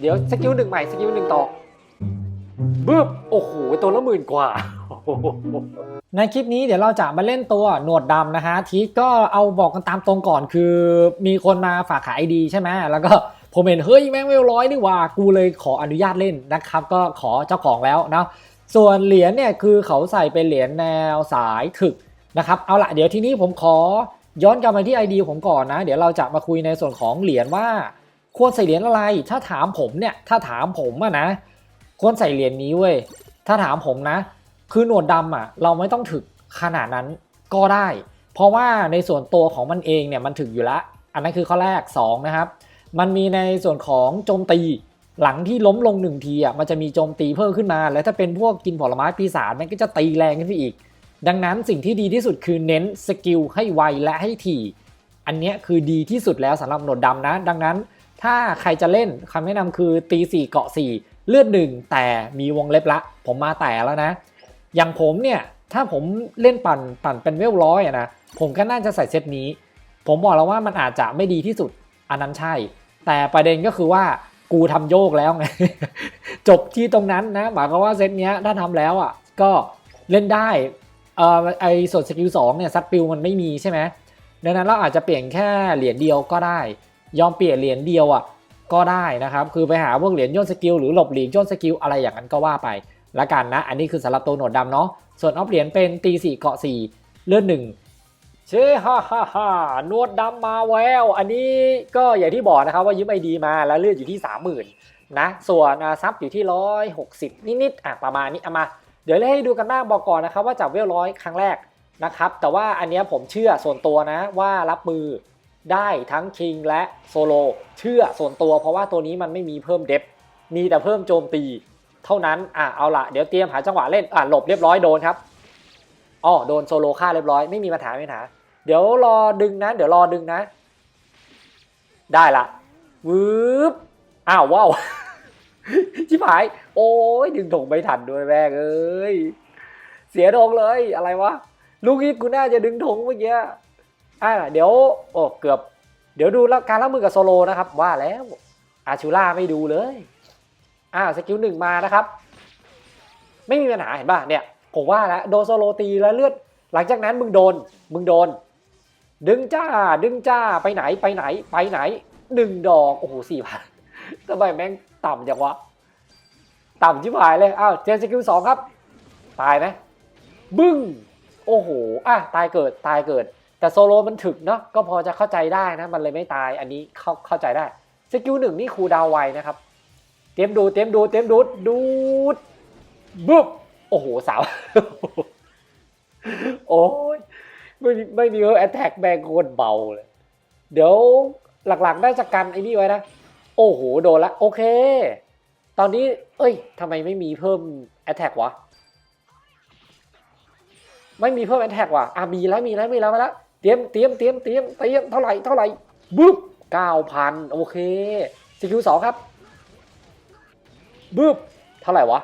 เดี๋ยวสกิลหนึ่งใหม่สกิลหนึ่งต่อบึ้บโอ้โหตัวละหมื่นกว่า ในคลิปนี้เดี๋ยวเราจะมาเล่นตัวหนวดดำนะฮะทีก็เอาบอกกันตามตรงก่อนคือ มีคนมาฝากขายไอดีใช่ไหมแล้วก็ผมเห็นเฮ้ยแม่งเวลร้อยนี่ว่ากูเลยขออนุญาตเล่นนะครับ ก็ขอเจ้าของแล้วเนาะส่วนเหรียญเนี่ยคือเขาใส่เป็นเหรียญแนวสายถึกนะครับเอาละเดี๋ยวทีนี้ผมขอย้อนกลับมาที่ ID ผมก่อนนะ เดี๋ยวเราจะมาคุยในส่วนของเหรียญว่า ควรใส่เหรียญอะไร ถ้าถามผมเนี่ย ถ้าถามผมอะนะ ควรใส่เหรียญนี้เว้ย ถ้าถามผมนะ คือหนวดดำอะเราไม่ต้องถึกขนาดนั้นก็ได้ เพราะว่าในส่วนตัวของมันเองเนี่ยมันถึกอยู่ละ อันนั้นคือข้อแรก 2 นะครับ มันมีในส่วนของโจมตีหลังที่ล้มลงหนึ่งทีอะมันจะมีโจมตีเพิ่มขึ้นมา แล้วถ้าเป็นพวกกินผลไม้ปีศาจมันก็จะตีแรงขึ้นไปอีก ดังนั้นสิ่งที่ดีที่สุดคือเน้นสกิลให้ไวและให้ถี่ อันนี้คือดีที่สุดแล้วสำหรับหนวดดำนะ ดังนั้น ถ้าใครจะเล่นคำแนะนำคือตี4เกาะ4 เลือดหนึ่งแต่มีวงเล็บละ ผมมาแต่แล้วนะ อย่างผมเนี่ย ถ้าผมเล่นปั่นปั่นเป็นเวลร้อยนะผมก็น่าจะใส่เซตนี้ ผมบอกแล้วว่ามันอาจจะไม่ดีที่สุดอันนั้นใช่ แต่ประเด็นก็คือว่ากูทำโยกแล้วไงจบที่ตรงนั้นนะหมายความว่าเซตเนี้ยถ้าทำแล้วอะก็เล่นได้เอ่อไอส่วนสกิลสองเนี่ยซัดปิวมันไม่มีใช่ไหมดังนั้นเราอาจจะเปลี่ยนแค่เหรียญเดียวก็ได้ ยอมเปลี่ยนเหรียญเดียวอะก็ได้นะครับ คือไปหาพวกเหรียญย่นสกิลหรือหลบหลีกย่นสกิลอะไรอย่างนั้นก็ว่าไปละกันนะ อันนี้คือสำหรับตัวหนวดดำเนาะ ส่วนออฟเหรียญเป็นตีสี่เกาะสี่เลือดหนึ่งเช่ฮ่าฮ่าฮ่านวดดำมาแวว อันนี้ก็อย่างที่บอกนะครับว่ายืมไอดีมาแล้วเลือดอยู่ที่30,000นนะ ส่วนซับอยู่ที่160นิดๆอะประมาณนี้เอามา เดี๋ยวเล่ให้ดูกันบ้างบอกก่อนนะครับว่าจับเวลร้อยครั้งแรกนะครับ แต่ว่าอันนี้ผมเชื่อส่วนตัวนะว่ารับมือ ได้ทั้งคิงและโซโลเชื่อส่วนตัวเพราะว่าตัวนี้มันไม่มีเพิ่มเดฟมีแต่เพิ่มโจมตี เท่านั้นอะเอาละเดี๋ยวเตรียมหาจังหวะเล่นอะหลบเรียบร้อยโดนครับอ๋อโดนโซโลฆ่าเรียบร้อยไม่มีปัญหาไม่มีปัญหาเดี๋ยวรอดึงนะ เดี๋ยวรอดึงนะ ได้ละวืบอ้าวว้าวชิบหาย โอ้ยดึงถงไม่ทันด้วยแม่เอ้ยเสียธงเลยอะไรวะลูกนี้กูน่าจะดึงธงเมื่อกี้ อ่าเดี๋ยวโอ้เกือบ เดี๋ยวดูการรับมือกับโซโลนะครับ ว่าแล้วอาชูล่าไม่ดูเลยอ่าสกิลหนึ่งมานะครับ ไม่มีปัญหาเห็นป่ะเนี่ยผมว่าแล้วโดนโซโลตีแล้วเลือด หลังจากนั้นมึงโดนมึงโดน ดึงจ้าดึงจ้าไปไหนไปไหนไปไหนดึงดอกโอ้โหสี่พันทำไมแม่งต่ำจังวะต่ำชิบหายเลยอ้าวเจนสกิลสองครับ ตายไหมบึ้ง โอ้โหอะตายเกิดตายเกิด แต่โซโลมันถึกเนาะก็พอจะเข้าใจได้นะ มันเลยไม่ตายอันนี้เข้าเข้าใจได้สกิลหนึ่งนี่ครูดาวไวนะครับ เตรียมดูเตรียมดูเตรียมดูดดูดบึ๊บโอ้โหสาวโอ้ยไม่ไม่มีเออแอตแทกแบงโคตรเบาเลย เดี๋ยวหลักๆได้จากกันไอ้นี่ไว้นะ โอ้โหโดนละโอเค ตอนนี้ เอ้ยทำไมไม่มีเพิ่มแอตแทกวะไม่มีเพิ่มแอตแทกว่ะ อะมีแล้วมีแล้วมีแล้วมาแล้ว เตรียมเตรียมเตรียมเตรียมเตรียมเท่าไหร่เท่าไหร่บึ๊บเก้าพันโอเคสกิลสองครับบึ๊บเท่าไหร่วะ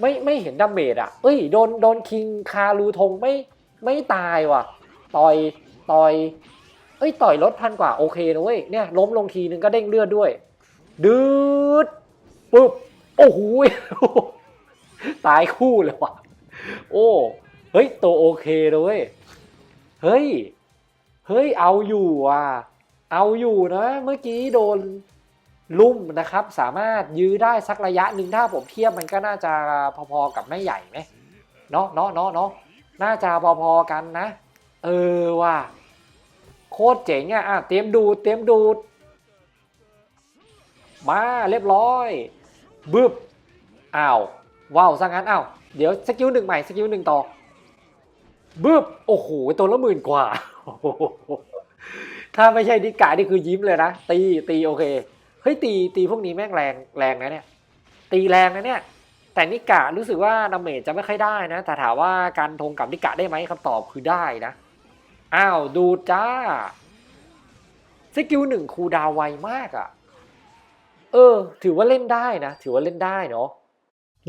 ไม่ไม่เห็นดาเมจอะเอ้ยโดนโดนคิงคารูทงไม่ไม่ตายว่ะ ต่อยต่อยเอ้ยต่อยลดพันกว่าโอเคนะเว้ยเนี่ยล้มลงทีนึงก็เด้งเลือดด้วย ดืดปุ๊บโอ้โหตายคู่เลยว่ะ โอ้ เฮ้ยตัวโอเคเว้ย เฮ้ย เฮ้ยเอาอยู่ว่ะ เอาอยู่นะ เมื่อกี้โดนลุ่มนะครับ สามารถยื้อได้สักระยะหนึ่งถ้าผมเทียบมันก็น่าจะพอๆกับแม่ใหญ่ไหมเนาะเนาะเนาะเนาะน่าจะพอๆกันนะ เออว่ะโคตรเจ๋งอะอะเตรียมดูเตรียมดูดมาเรียบร้อยบึบอ้าวว้าวซะงั้นอ้าวเดี๋ยวสกิลหนึ่งใหม่สกิลหนึ่งต่อ บึบโอ้โหตัวละหมื่นกว่า ถ้าไม่ใช่ดิกานี่คือยิ้มเลยนะ ตีตีโอเค เฮ้ยตีตีพวกนี้แม่งแรงแรงนะเนี่ย ตีแรงนะเนี่ย แต่นิกะรู้สึกว่าดาเมจจะไม่ค่อยได้นะ แต่ถามว่าการทงกับนิกะได้ไหมคำตอบคือได้นะ อ้าวดูจ้าสกิลหนึ่งคูดาวไวมากอะ่ะ เออ ถือว่าเล่นได้นะ ถือว่าเล่นได้เนาะ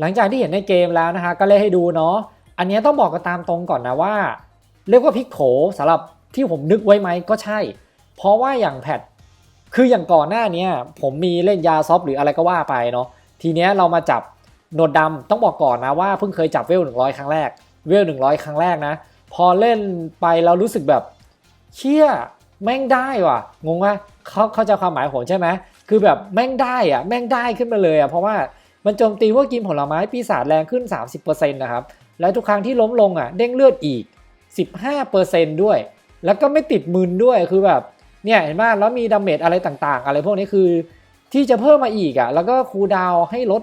หลังจากที่เห็นในเกมแล้วนะคะก็เล่นให้ดูเนาะ อันนี้ต้องบอกกันตามตรงก่อนนะว่า เรียกว่าพลิกโผสำหรับที่ผมนึกไว้ไหมก็ใช่ เพราะว่าอย่างแพทคืออย่างก่อนหน้าเนี้ยผมมีเล่นยาซอฟหรืออะไรก็ว่าไปเนาะทีเนี้ยเรามาจับหนดดำต้องบอกก่อนนะว่าเพิ่งเคยจับเวล100 ครั้งแรก เวล100 ครั้งแรกนะ พอเล่นไปเรารู้สึกแบบเชี่ยแม่งได้ว่ะงงว่าเขาเขาใจความหมายผมใช่ไหมคือแบบแม่งได้อะแม่งได้ขึ้นมาเลยอะเพราะว่า มันโจมตีว่ากินผลไม้ปีศาจแรงขึ้น 30%นะครับ แล้วทุกครั้งที่ล้มลงอะเด้งเลือดอีก 15%ด้วย แล้วก็ไม่ติดมืนด้วยคือแบบเนี่ยเห็นไหมแล้วมีดาเมจอะไรต่างๆ อะไรพวกนี้คือที่จะเพิ่มมาอีกอะแล้วก็คูดาวให้ลด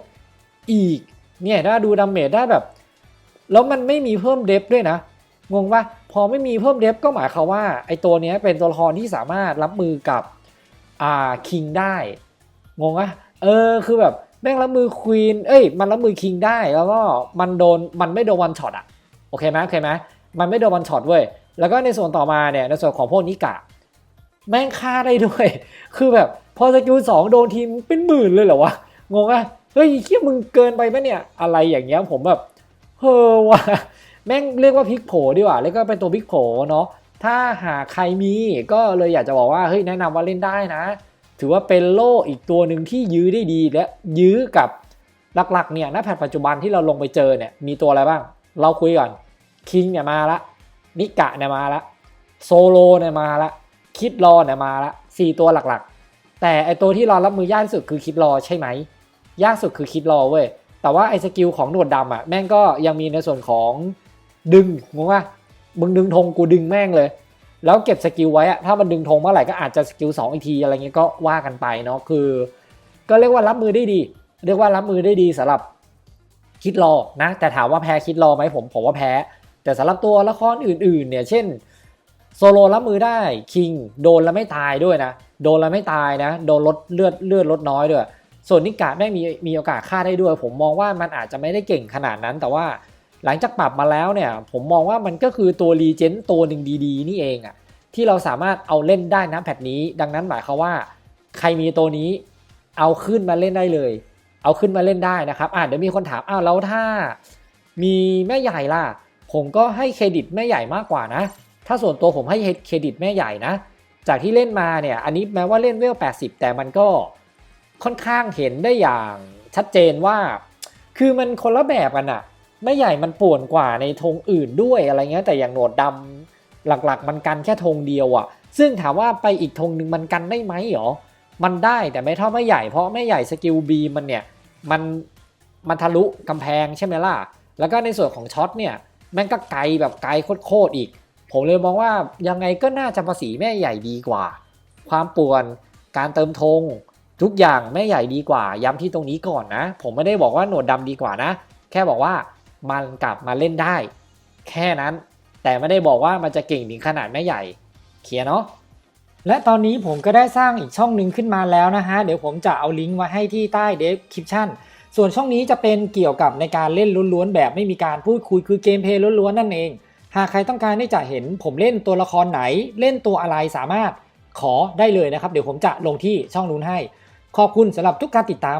อีกเนี่ยถ้าดูดาเมจได้แบบ แล้วมันไม่มีเพิ่มเดฟด้วยนะ งงปะพอไม่มีเพิ่มเดฟก็หมายความว่าไอตัวเนี้ยเป็นตัวละครที่สามารถรับมือกับอ่าคิงได้ งงปะเออคือแบบ แม่งรับมือควีนเอ้ย มันรับมือคิงได้แล้วก็มันโดนมันไม่โดนวันช็อตอะโอเคไหมโอเคไหมมันไม่โดนวันช็อตเว้ยแล้วก็ในส่วนต่อมาเนี่ยในส่วนของพวกนิกะแม่งฆ่าได้ด้วย คือแบบพอสกิลสองโดนทีมเป็นหมื่นเลยเหรอวะงงอะเฮ้ยเคียมึงเกินไปปะเนี่ยอะไรอย่างเงี้ยผมแบบเฮ้อว่ะแม่งเรียกว่าพลิกโผดีกว่าเรียกว่าเป็นตัวพลิกโผเนาะถ้าหากใครมีก็เลยอยากจะบอกว่าเฮ้ยแนะนำว่าเล่นได้นะ ถือว่าเป็นโล่อีกตัวหนึ่งที่ยื้อได้ดีและยื้อกับหลักๆเนี่ยณแพทปัจจุบันที่เราลงไปเจอเนี่ยมีตัวอะไรบ้าง เราคุยก่อนคิงเนี่ยมาละนิกะเนี่ยมาละโซโลเนี่ยมาละคิดรอเนี่ยมาละสี่ตัวหลักๆ แต่ไอตัวที่รารับมือยากที่สุดคือคิดรอใช่ไหมยากสุดคือคิดรอเว้ยแต่ว่าไอสกิลของหนวดดำอะแม่งก็ยังมีในส่วนของดึงงงป่ะมึงดึงธงกูดึงแม่งเลย แล้วเก็บสกิลไว้อะถ้ามันดึงธงเมื่อไหร่ก็อาจจะสกิลสองอีกทีอะไรเงี้ยก็ว่ากันไปเนาะคือ ก็เรียกว่ารับมือได้ดี เรียกว่ารับมือได้ดีสำหรับคิดรอนะ แต่ถามว่าแพ้คิดรอไหมผมผมว่าแพ้ แต่สำหรับตัวละครอื่นๆเนี่ยเช่นโซโลรับมือได้คิงโดนแล้วไม่ตายด้วยนะ โดนแล้วไม่ตายนะ โดนลดเลือดเลือดลดน้อยด้วย ส่วนนิกาแม่งมีมีโอกาสฆ่าได้ด้วย ผมมองว่ามันอาจจะไม่ได้เก่งขนาดนั้นแต่ว่า หลังจากปรับมาแล้วเนี่ย ผมมองว่ามันก็คือตัวรีเจนต์ตัวหนึ่งดีๆ นี่เองอะที่เราสามารถเอาเล่นได้นะแพทนี้ ดังนั้นหมายความว่า ใครมีตัวนี้เอาขึ้นมาเล่นได้เลย เอาขึ้นมาเล่นได้นะครับอ่าเดี๋ยวมีคนถามอ้าวแล้วถ้ามีแม่ใหญ่ล่ะ ผมก็ให้เครดิตแม่ใหญ่มากกว่านะ ถ้าส่วนตัวผมให้เครดิตแม่ใหญ่นะ จากที่เล่นมาเนี่ย อันนี้แม้ว่าเล่นเวล 80 แต่มันก็ค่อนข้างเห็นได้อย่างชัดเจนว่า คือมันคนละแบบกันอะ แม่ใหญ่มันป่วนกว่าในธงอื่นด้วยอะไรเงี้ยแต่อย่างโหนดดำหลักๆ มันกันแค่ธงเดียวอะซึ่งถามว่าไปอีกธงหนึ่งมันกันได้ไหมหรอมันได้แต่ไม่เท่าแม่ใหญ่เพราะแม่ใหญ่สกิลบีมันเนี่ยมันมันทะลุกำแพงใช่ไหมล่ะ แล้วก็ในส่วนของช็อตเนี่ยแม่งก็ไกลแบบไกลโคตรๆอีก ผมเลยมองว่ายังไงก็น่าจะภาษีแม่ใหญ่ดีกว่า ความป่วนการเติมธงทุกอย่างแม่ใหญ่ดีกว่า ย้ำที่ตรงนี้ก่อนนะ ผมไม่ได้บอกว่าหนวดดำดีกว่านะ แค่บอกว่า มันกลับมาเล่นได้ แค่นั้น แต่ไม่ได้บอกว่ามันจะเก่งถึงขนาดแม่ใหญ่เคลียร์เนาะและตอนนี้ผมก็ได้สร้างอีกช่องหนึ่งขึ้นมาแล้วนะฮะ เดี๋ยวผมจะเอาลิงก์ไว้ให้ที่ใต้ description ส่วนช่องนี้จะเป็นเกี่ยวกับในการเล่นล้วนๆ แบบไม่มีการพูดคุยคือเกมเพลย์ล้วนๆ นั่นเอง หากใครต้องการที่จะเห็นผมเล่นตัวละครไหน เล่นตัวอะไรสามารถขอได้เลยนะครับ เดี๋ยวผมจะลงที่ช่องนู้นให้ ขอบคุณสำหรับทุกการติดตาม